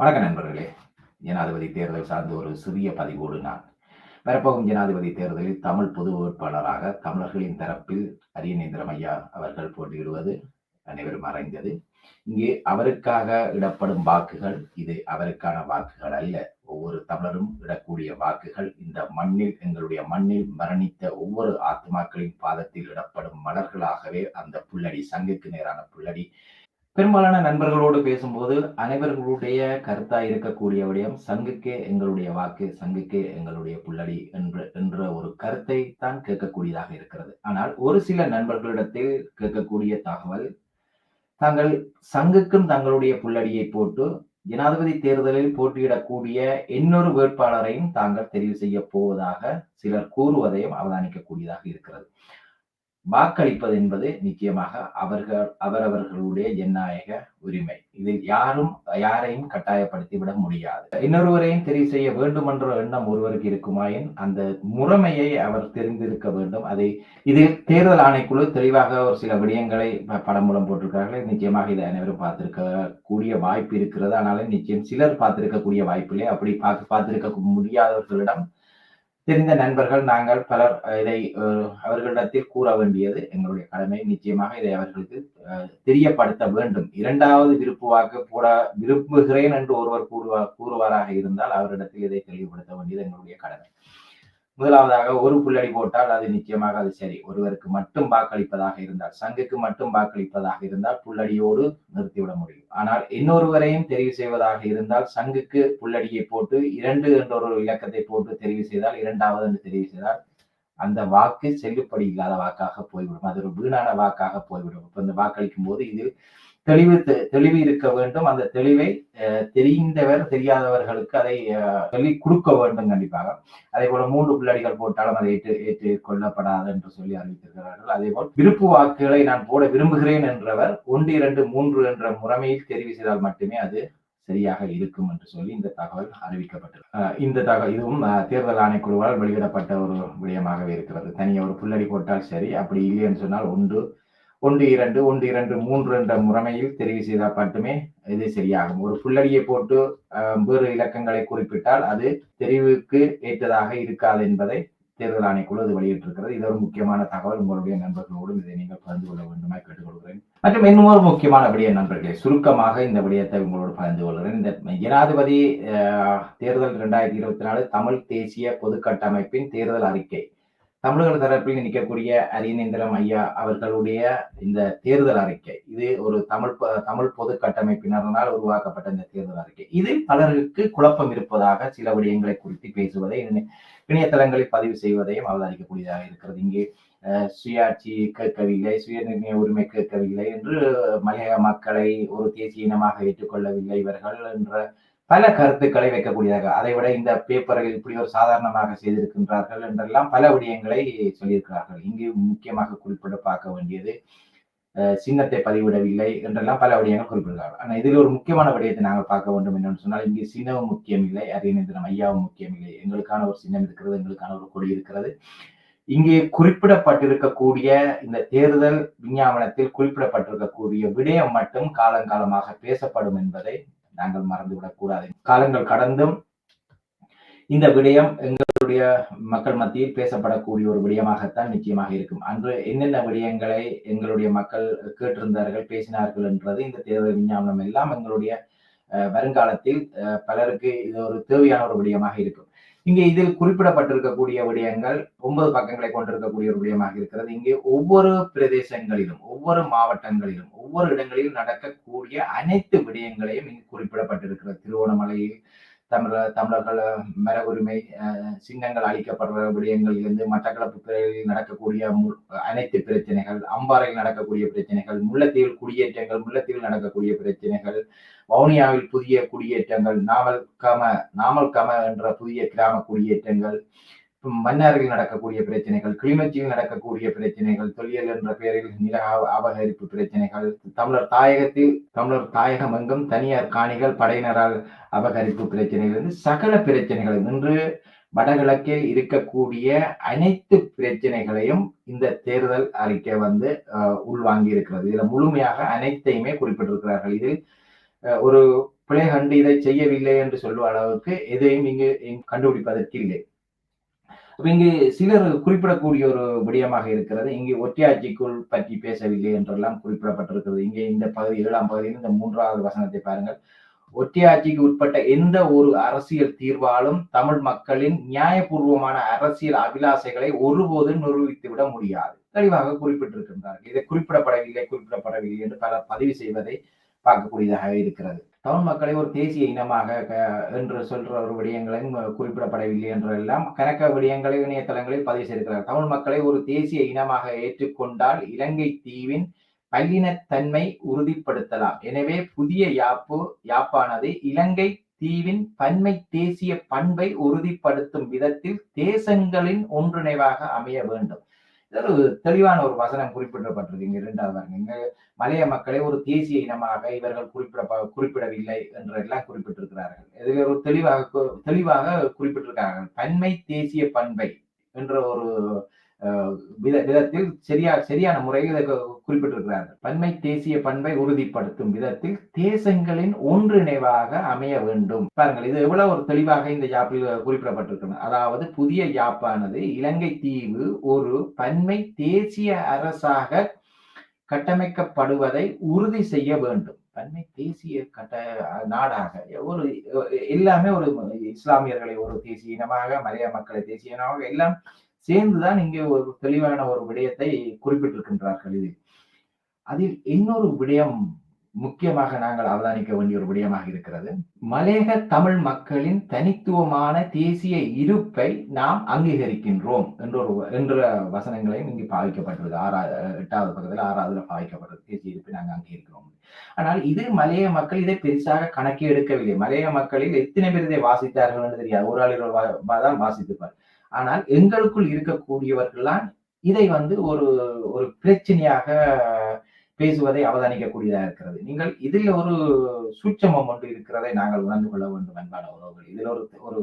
வணக்க நண்பர்களே. ஜனாதிபதி தேர்தல் சார்ந்த ஒரு சிறிய பதிவோடு நான் வரப்போகும் ஜனாதிபதி தேர்தலில் தமிழ் பொது வேட்பாளராக தமிழர்களின் தரப்பில் அரியநேந்திரம் ஐயா அவர்கள் போட்டியிடுவது அனைவரும் அறிந்தது இங்கே அவருக்காக இடப்படும் வாக்குகள் இது அவருக்கான வாக்குகள் அல்ல. ஒவ்வொரு தமிழரும் இடக்கூடிய வாக்குகள் இந்த மண்ணில் எங்களுடைய மண்ணில் மரணித்த ஒவ்வொரு ஆத்மாக்களின் பாதத்தில் இடப்படும் மலர்களாகவே அந்த புள்ளடி சங்குக்கு நேரான புள்ளடி பெரும்பாலான நண்பர்களோடு பேசும்போது அனைவர்களுடைய கருத்தாய் இருக்கக்கூடிய விடயம் சங்குக்கே எங்களுடைய வாக்கு சங்குக்கே எங்களுடைய புள்ளடி என்று என்ற ஒரு கருத்தை தான் கேட்கக்கூடியதாக இருக்கிறது. ஆனால் ஒரு சில நண்பர்களிடத்தில் கேட்கக்கூடிய தகவல் தாங்கள் சங்குக்கும் தங்களுடைய புள்ளடியை போட்டு ஜனாதிபதி தேர்தலில் போட்டியிடக்கூடிய இன்னொரு வேட்பாளரையும் தாங்கள் தெரிவு செய்ய போவதாக சிலர் கூறுவதையும் அவதானிக்கக்கூடியதாக இருக்கிறது. வாக்களிப்பது என்பது நிச்சயமாக அவர்கள் அவரவர்களுடைய ஜனநாயக உரிமை. இதில் யாரும் யாரையும் கட்டாயப்படுத்தி விட முடியாது. இன்னொருவரையும் தெரிவு செய்ய வேண்டும் என்ற எண்ணம் ஒருவருக்கு இருக்குமாயின் அந்த முறைமையை அவர் தெரிந்திருக்க வேண்டும். அதை இது தேர்தல் ஆணைக்குழு தெளிவாக ஒரு சில விடயங்களை படம் மூலம் போட்டிருக்கிறார்கள். நிச்சயமாக இதை அனைவரும் பார்த்திருக்க கூடிய வாய்ப்பு இருக்கிறது. ஆனாலும் நிச்சயம் சிலர் பார்த்திருக்கக்கூடிய வாய்ப்பில்லை. அப்படி பார்த்து பார்த்திருக்க முடியாதவர்களிடம் தெரிந்த நண்பர்கள் நாங்கள் பலர் இதை அவர்களிடத்தில் கூற வேண்டியது எங்களுடைய கடமை. நிச்சயமாக இதை அவர்களுக்கு தெரியப்படுத்த வேண்டும். இரண்டாவது விருப்பு வாக்கு போட விரும்புகிறேன் என்று ஒருவர் கூறுவா கூறுவாராக இருந்தால் அவரிடத்தில் இதை தெளிவுபடுத்த வேண்டியது எங்களுடைய கடமை. முதலாவதாக ஒரு புள்ளடி போட்டால் அது நிச்சயமாக அது சரி. ஒருவருக்கு மட்டும் வாக்களிப்பதாக இருந்தால் சங்குக்கு மட்டும் வாக்களிப்பதாக இருந்தால் புள்ளடியோடு நிறுத்திவிட முடியும். ஆனால் இன்னொருவரையும் தெரிவு செய்வதாக இருந்தால் சங்குக்கு புள்ளடியை போட்டு இரண்டு என்ற ஒரு இலக்கத்தை போட்டு தெரிவு செய்தால் இரண்டாவது என்று தெரிவு செய்தால் அந்த வாக்கு செல்லுப்படி இல்லாத வாக்காக போய்விடும். அது ஒரு வீணான வாக்காக போய்விடும். இப்ப இந்த வாக்களிக்கும் போது இதில் தெளிவு தெளிவு இருக்க வேண்டும். அந்த தெளிவை தெரிந்தவர் தெரியாதவர்களுக்கு அதை சொல்லி கொடுக்க வேண்டும் கண்டிப்பாக. அதே போல மூன்று பிள்ளடிகள் போட்டாலும் அதை ஏற்று ஏற்றுக்கொள்ளப்படாது என்று சொல்லி அறிவித்திருக்கிறார்கள். அதே போல் விருப்பு வாக்குகளை நான் போட விரும்புகிறேன் என்றவர் ஒன்று இரண்டு மூன்று என்ற முறைமையில் தெரிவு செய்தால் மட்டுமே அது சரியாக இருக்கும் என்று சொல்லி இந்த தகவல் அறிவிக்கப்பட்டது இந்த தகவல் இதுவும் தேர்தல் ஆணைக்குழுவால் வெளியிடப்பட்ட ஒரு விடயமாகவே இருக்கிறது. தனியாக ஒரு புள்ளடி போட்டால் சரி அப்படி இல்லை என்று சொன்னால் ஒன்று ஒன்று இரண்டு ஒன்று இரண்டு மூன்று என்ற முறைமையில் தெரிவு செய்தால் மட்டுமே இது சரியாகும். ஒரு புள்ளடியை போட்டு வேறு இலக்கங்களை குறிப்பிட்டால் அது தெரிவுக்கு ஏற்றதாக இருக்காது என்பதை தேர்தல் ஆணைக்குழு அது வெளியிட்டிருக்கிறது. இது ஒரு முக்கியமான தகவல். உங்களுடைய நண்பர்களோடும் இதை நீங்கள் பகிர்ந்து கொள்ள வேண்டுமாய் கேட்டுக்கொள்கிறேன். மற்றும் இன்னும் ஒரு முக்கியமான விடயம் நண்பர்களே சுருக்கமாக இந்த விடயத்தை உங்களோடு பகிர்ந்து கொள்கிறேன். இந்த ஜனாதிபதி தேர்தல் இரண்டாயிரத்தி இருபத்தி நாலு தமிழ் தேசிய பொது கட்டமைப்பின் தேர்தல் அறிக்கை. தமிழக தரப்பில் நிற்கக்கூடிய அரியநேந்திரம் ஐயா அவர்களுடைய இந்த தேர்தல் அறிக்கை. இது ஒரு தமிழ் தமிழ் பொது கட்டமைப்பினரால் உருவாக்கப்பட்ட இந்த தேர்தல் அறிக்கை. இதில் பலருக்கு குழப்பம் இருப்பதாக சில விடயங்களை குறித்து பேசுவதை இணையதளங்களில் பதிவு செய்வதையும் அவதானிக்கக்கூடியதாக இருக்கிறது. இங்கே சுயாட்சி கேட்கவில்லை சுயநிர்ணய உரிமை கேட்கவில்லை என்று மலையக மக்களை ஒரு தேசிய இனமாக ஏற்றுக்கொள்ளவில்லை இவர்கள் என்ற பல கருத்துக்களை வைக்கக்கூடியதாக. அதை விட இந்த பேப்பர்கள் இப்படி ஒரு சாதாரணமாக செய்திருக்கின்றார்கள் என்றெல்லாம் பல விடயங்களை சொல்லியிருக்கிறார்கள். இங்கு முக்கியமாக குறிப்பிட பார்க்க வேண்டியது சின்னத்தை பதிவிடவில்லை என்றெல்லாம் பல விடயங்கள் குறிப்பிடுகிறார்கள். ஆனால் இதில் ஒரு முக்கியமான விடயத்தை நாங்கள் பார்க்க வேண்டும் என்னன்னு சொன்னால் இங்கே சின்னவும் முக்கியம் இல்லை அரியநேந்திரம் ஐயாவும் முக்கியம் இல்லை. எங்களுக்கான ஒரு சின்னம் இருக்கிறது எங்களுக்கான ஒரு கொடி இருக்கிறது. இங்கே குறிப்பிடப்பட்டிருக்கக்கூடிய இந்த தேர்தல் விஞ்ஞாபனத்தில் குறிப்பிடப்பட்டிருக்கக்கூடிய விடயம் மட்டும் காலங்காலமாக பேசப்படும் என்பதை நாங்கள் மறந்துவிடக் கூடாது. காலங்கள் கடந்தும் இந்த விடயம் எங்களுடைய மக்கள் மத்தியில் பேசப்படக்கூடிய ஒரு விடயமாகத்தான் நிச்சயமாக இருக்கும். அன்று என்னென்ன விடயங்களை எங்களுடைய மக்கள் கேட்டிருந்தார்கள் பேசினார்கள் என்றது இந்த தேர்தல் விஞ்ஞாபனம் எல்லாம் எங்களுடைய வருங்காலத்தில் பலருக்கு இது ஒரு தேவையான ஒரு விடயமாக இருக்கும். இங்கே இதில் குறிப்பிடப்பட்டிருக்கக்கூடிய விடயங்கள் ஒன்பது பக்கங்களை கொண்டிருக்கக்கூடிய ஒரு விடயமாக இருக்கிறது. இங்கே ஒவ்வொரு பிரதேசங்களிலும் ஒவ்வொரு மாவட்டங்களிலும் ஒவ்வொரு இடங்களிலும் நடக்கக்கூடிய அனைத்து விடயங்களையும் இங்கு குறிப்பிடப்பட்டிருக்கிறது. திருவோணமலையில் தமிழர் தமிழர்கள் மர உரிமை சின்னங்கள் அளிக்கப்படுற விடயங்களிலிருந்து மட்டக்களப்பு பிறகு நடக்கக்கூடிய அனைத்து பிரச்சனைகள் அம்பாறையில் நடக்கக்கூடிய பிரச்சனைகள் முல்லைத்தீவில் குடியேற்றங்கள் முல்லைத்தீவில் நடக்கக்கூடிய பிரச்சனைகள் வவுனியாவில் புதிய குடியேற்றங்கள் நாமல் கம நாமல் கம என்ற புதிய கிராம குடியேற்றங்கள் மன்னாரில் நடக்கக்கூடிய பிரச்சனைகள் கிளிநொச்சியில் நடக்கக்கூடிய பிரச்சனைகள் தொல்லியல் என்ற பெயரில் நில அபகரிப்பு பிரச்சனைகள் தமிழர் தாயகத்தில் தமிழர் தாயகம் எங்கும் தனியார் காணிகள் படையினரால் அபகரிப்பு பிரச்சனைகள் சகல பிரச்சனைகள் இன்று வடகிழக்கில் இருக்கக்கூடிய அனைத்து பிரச்சனைகளையும் இந்த தேர்தல் அறிக்கை வந்து உள்வாங்கி இருக்கிறது இதுல முழுமையாக அனைத்தையுமே குறிப்பிட்டிருக்கிறார்கள். இதில் ஒரு பிழை கண்டு இதை செய்யவில்லை என்று சொல்லும் அளவுக்கு எதையும் இங்கு கண்டுபிடிப்பதற்கு இல்லை. இங்கு சிலர் குறிப்பிடக்கூடிய ஒரு விடயமாக இருக்கிறது. இங்கு ஒற்றையாட்சிக்குள் பற்றி பேசவில்லை என்றெல்லாம் குறிப்பிடப்பட்டிருக்கிறது. இங்கே இந்த பகுதி ஏழாம் பகுதியில் இந்த மூன்றாவது வசனத்தை பாருங்கள். ஒற்றையாட்சிக்கு உட்பட்ட எந்த ஒரு அரசியல் தீர்வாலும் தமிழ் மக்களின் நியாயபூர்வமான அரசியல் அபிலாசைகளை ஒருபோதும் நிரூபித்துவிட முடியாது. தெளிவாக குறிப்பிட்டிருக்கின்றார்கள். இதை குறிப்பிடப்படவில்லை குறிப்பிடப்படவில்லை என்று பலர் பதிவு செய்வதை பார்க்கக்கூடியதாக இருக்கிறது. தமிழ் மக்களை ஒரு தேசிய இனமாக என்று சொல்ற ஒரு விடயங்களையும் குறிப்பிடப்படவில்லை என்றெல்லாம் கணக்க விடயங்களை இணையதளங்களில் பதிவு செய்திருக்கிறார். தமிழ் மக்களை ஒரு தேசிய இனமாக ஏற்றுக்கொண்டால் இலங்கை தீவின் பல்லினத்தன்மை உறுதிப்படுத்தலாம். எனவே புதிய யாப்பு யாப்பானது இலங்கை தீவின் பன்மை தேசிய பண்பை உறுதிப்படுத்தும் விதத்தில் தேசங்களின் ஒன்றிணைவாக அமைய வேண்டும். ஒரு தெளிவான ஒரு வசனம் குறிப்பிடப்பட்டிருக்குங்க இரண்டாவது இங்க மலைய மக்களை ஒரு தேசிய இனமாக இவர்கள் குறிப்பிட குறிப்பிடவில்லை என்றெல்லாம் குறிப்பிட்டிருக்கிறார்கள். இதில் ஒரு தெளிவாக தெளிவாக குறிப்பிட்டிருக்கிறார்கள் பன்மை தேசிய பண்பை என்ற ஒரு வித விதத்தில் சரியா சரியான முறையில் இதை குறிப்பிட்டிருக்கிறார்கள். பன்மை தேசிய பண்பை உறுதிப்படுத்தும் விதத்தில் தேசங்களின் ஒன்றிணைவாக அமைய வேண்டும். பாருங்கள் இது எவ்வளவு ஒரு தெளிவாக இந்த யாப்பில் குறிப்பிடப்பட்டிருக்கிறது. அதாவது புதிய யாப்பானது இலங்கை தீவு ஒரு பன்மை தேசிய அரசாக கட்டமைக்கப்படுவதை உறுதி செய்ய வேண்டும். பன்மை தேசிய கட்ட நாடாக ஒரு எல்லாமே ஒரு இஸ்லாமியர்களை ஒரு தேசிய இனமாக மலைய மக்களை தேசிய இனமாக எல்லாம் சேர்ந்துதான் இங்கே ஒரு தெளிவான ஒரு விடயத்தை குறிப்பிட்டிருக்கின்றார்கள் இது. அதில் இன்னொரு விடயம் முக்கியமாக நாங்கள் அவதானிக்க வேண்டிய ஒரு விடயமாக இருக்கிறது. மலேக தமிழ் மக்களின் தனித்துவமான தேசிய இருப்பை நாம் அங்கீகரிக்கின்றோம் என்ற ஒரு என்ற வசனங்களையும் இங்கு பாவிக்கப்பட்டுள்ளது ஆறாவது எட்டாவது பக்கத்தில் ஆறாவதுல பாவிக்கப்பட்டது தேசிய இருப்பை நாங்கள் அங்கீகரிக்கிறோம். ஆனால் இது மலைய மக்கள் இதை பெருசாக கணக்கே எடுக்கவில்லை. மலைய மக்களில் எத்தனை பேர் இதை வாசித்தார்கள் என்று தெரியாது. ஒரு ஆளுகள் தான் வாசித்திருப்பார் ஆனால் எங்களுக்குள் இருக்கக்கூடியவர்கள்லாம் இதை வந்து ஒரு ஒரு பிரச்சனையாக பேசுவதை அவதானிக்கக்கூடியதாக இருக்கிறது. நீங்கள் இதில் ஒரு சூட்சமம் ஒன்று இருக்கிறதை நாங்கள் உணர்ந்து கொள்ள வேண்டும் அன்பான உறவுகள். இதில் ஒரு ஒரு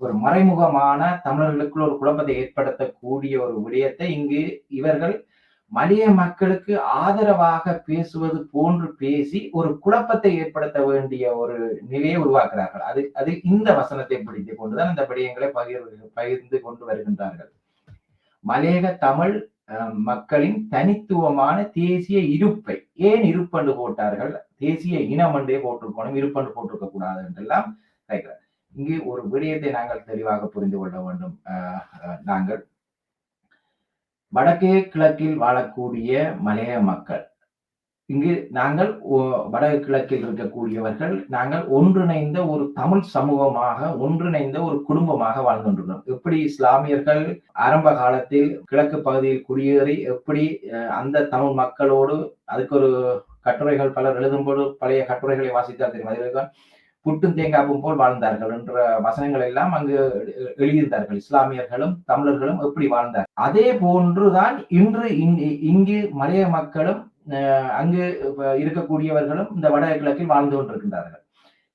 ஒரு மறைமுகமான தமிழர்களுக்குள் ஒரு குழப்பத்தை ஏற்படுத்தக்கூடிய ஒரு விடயத்தை இங்கு இவர்கள் மலிய மக்களுக்கு ஆதரவாக பேசுவது போன்று பேசி ஒரு குழப்பத்தை ஏற்படுத்த வேண்டிய ஒரு நிலையை உருவாக்குறார்கள் அது அது இந்த வசனத்தை பிடித்து கொண்டுதான் இந்த விடயங்களை பகிர் பகிர்ந்து கொண்டு வருகின்றார்கள். மலையக தமிழ் மக்களின் தனித்துவமான தேசிய இருப்பை ஏன் இருப்பண்டு போட்டார்கள்? தேசிய இனம் என்றே போட்டிருக்கணும் இருப்பண்டு போட்டிருக்க கூடாது என்றெல்லாம் கேட்கிறார். இங்கே ஒரு விடயத்தை நாங்கள் தெளிவாக புரிந்து கொள்ள வேண்டும். நாங்கள் வடக்கே கிழக்கில் வாழக்கூடிய மலைய மக்கள். இங்கு நாங்கள் வடக்கு கிழக்கில் இருக்கக்கூடியவர்கள் நாங்கள் ஒன்றிணைந்த ஒரு தமிழ் சமூகமாக ஒன்றிணைந்த ஒரு குடும்பமாக வாழ்ந்து எப்படி இஸ்லாமியர்கள் ஆரம்ப காலத்தில் கிழக்கு பகுதியில் குடியேறி எப்படி அந்த தமிழ் மக்களோடு அதுக்கு ஒரு கட்டுரைகள் பலர் எழுதும்போது பழைய கட்டுரைகளை வாசித்தார் தெரியும்? புட்டும் தேங்காப்பும் போல் வாழ்ந்தார்கள் என்ற வசனங்கள் எல்லாம் அங்கு எழுதியிருந்தார்கள் இஸ்லாமியர்களும் தமிழர்களும் எப்படி வாழ்ந்தார் அதே போன்றுதான் இன்று இங்கு மலைய மக்களும் அங்கு இருக்கக்கூடியவர்களும் இந்த வடகிழக்கில் வாழ்ந்து கொண்டிருக்கின்றார்கள்.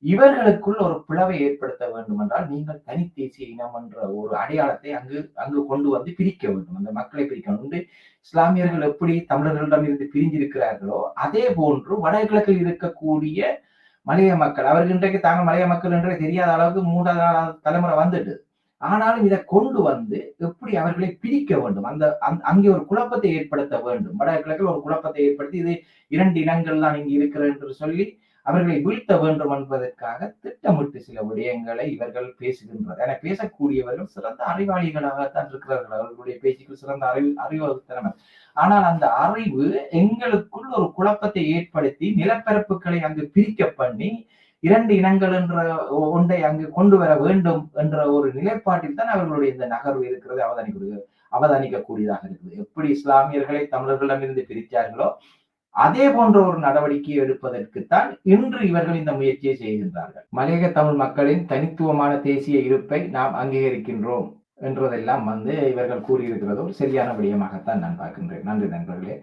இவர்களுக்குள் ஒரு பிளவை ஏற்படுத்த வேண்டும் என்றால் நீங்கள் தனி தேசிய இனம் என்ற ஒரு அடையாளத்தை அங்கு அங்கு கொண்டு வந்து பிரிக்க வேண்டும். அந்த மக்களை பிரிக்க வேண்டும். இஸ்லாமியர்கள் எப்படி தமிழர்களிடம் இருந்து பிரிஞ்சிருக்கிறார்களோ அதே போன்று வடகிழக்கில் இருக்கக்கூடிய மலைய மக்கள். அவர்கள் இன்றைக்கு தாங்க மலைய மக்கள் என்றே தெரியாத அளவுக்கு மூன்றாவது தலைமுறை வந்துட்டு ஆனாலும் இதை கொண்டு வந்து எப்படி அவர்களை பிரிக்க வேண்டும்? அந்த அங்கே ஒரு குழப்பத்தை ஏற்படுத்த வேண்டும். வடகிழக்கில் ஒரு குழப்பத்தை ஏற்படுத்தி இது இரண்டு இனங்கள் தான் இங்கு இருக்கிறது என்று சொல்லி அவர்களை வீழ்த்த வேண்டும் என்பதற்காக திட்டமிட்டு சில விடயங்களை இவர்கள் பேசுகின்றனர். என பேசக்கூடியவர்கள் சிறந்த அறிவாளிகளாகத்தான் இருக்கிறார்கள். அவர்களுடைய பேச்சுக்கு சிறந்த அறிவு அறிவுறுத்தனர் ஆனால் அந்த அறிவு எங்களுக்குள் ஒரு குழப்பத்தை ஏற்படுத்தி நிலப்பரப்புகளை அங்கு பிரிக்க பண்ணி இரண்டு இனங்கள் என்ற ஒன்றை அங்கு கொண்டு வர வேண்டும் என்ற ஒரு நிலைப்பாட்டில் தான் அவர்களுடைய இந்த நகர்வு இருக்கிறது அவதானிக்கிறது அவதானிக்கக்கூடியதாக இருக்குது. எப்படி இஸ்லாமியர்களை தமிழர்களிடமிருந்து பிரித்தார்களோ அதே போன்ற ஒரு நடவடிக்கை எடுப்பதற்குத்தான் இன்று இவர்கள் இந்த முயற்சியை செய்கின்றார்கள். மலையக தமிழ் மக்களின் தனித்துவமான தேசிய இருப்பை நாம் அங்கீகரிக்கின்றோம். என்றதெல்லாம் வந்து இவர்கள் கூறியிருக்கிறது ஒரு சரியான விடயமாகத்தான் நான் பார்க்கின்றேன். நன்றி நண்பர்களே.